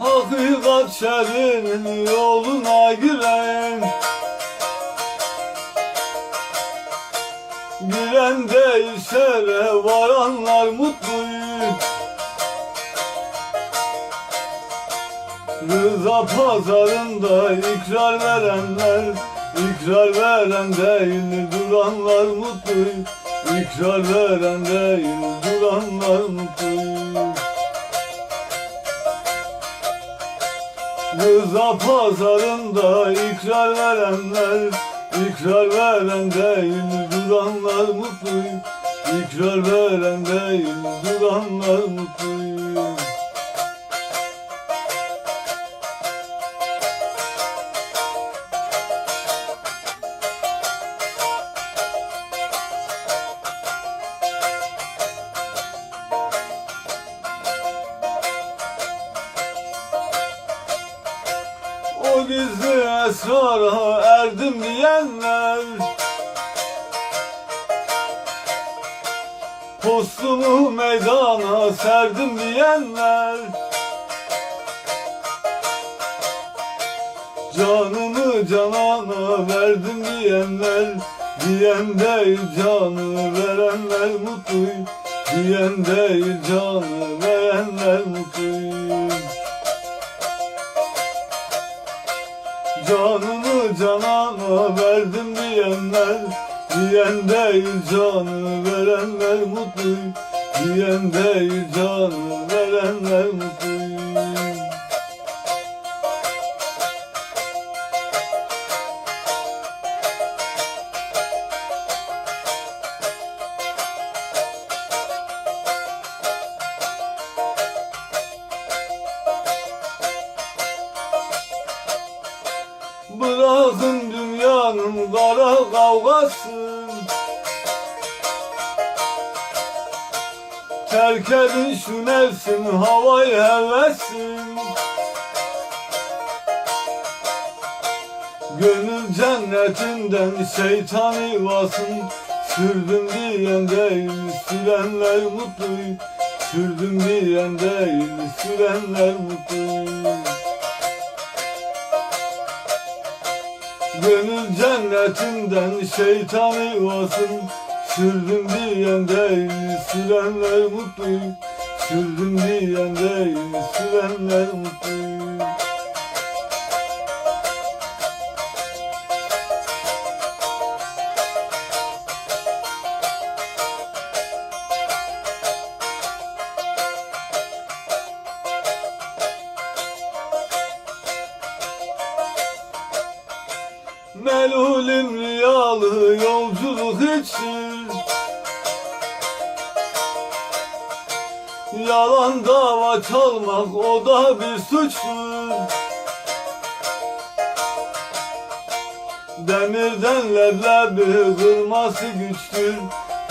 Murat Şerif'in yoluna giren Giren değil şere varanlar mutlu Rıza pazarında ikrar verenler ikrar veren değil duranlar mutlu İkrar veren değil duranlar mutlu Rıza pazarında ikrar verenler ikrar veren değil duranlar mutlu İkrar veren değil duranlar mutlu O gizli esrara erdim diyenler. Postumu meydana serdim diyenler. Canımı canana verdim diyenler. Diyen değil canı verenler mutlu. Diyen değil canı verenler mutlu Canımı canana verdim diyenler Diyen değil canı verenler mutlu Diyen değil canı verenler mutlu Bırakın dünyanın kara kavgasın Terk edin şu nefsin havayı hevesin. Gönül cennetinden şeytan yuvasın Sürdüm diyen değil sürenler mutlu. Sürdüm diyen değil sürenler mutlu Gönül cennetinden şeytan yuvasın Sürdüm diyen değil sürenler mutlu. Sürdüm diyen değil sürenler mutlu Melulüm rüyalı yolculuk için. Yalan dava çalmak o da bir suçtur. Demirden leblebi kırması güçtür.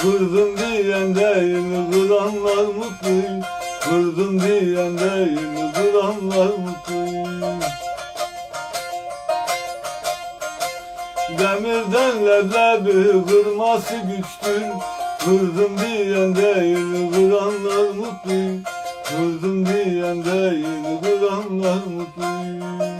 Kırdım diyen değil kıranlar mutlu. Kırdım diyen değil kıranlar mutlu Demirden leblebi kırması güçtür Kırdım diyen değil kıranlar mutlu. Kırdım diyen değil kıranlar mutlu